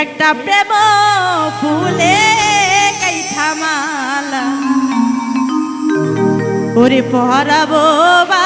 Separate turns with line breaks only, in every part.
একটা প্রেম ফুলে গাইথা মালা ওরে পহরাবো বাবার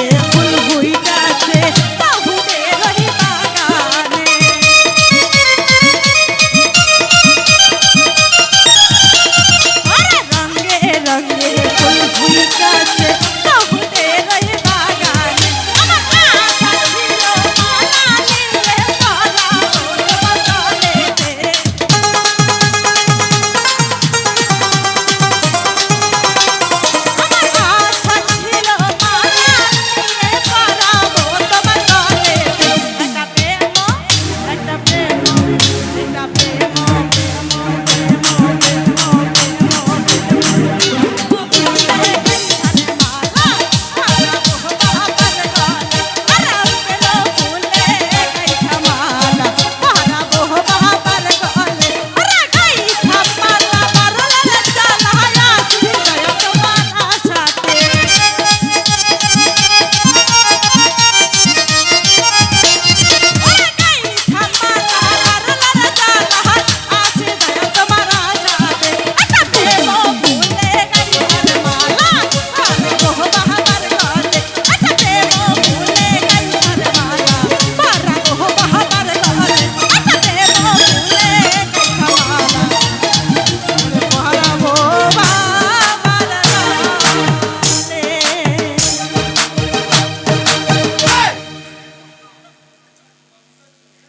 Yeah.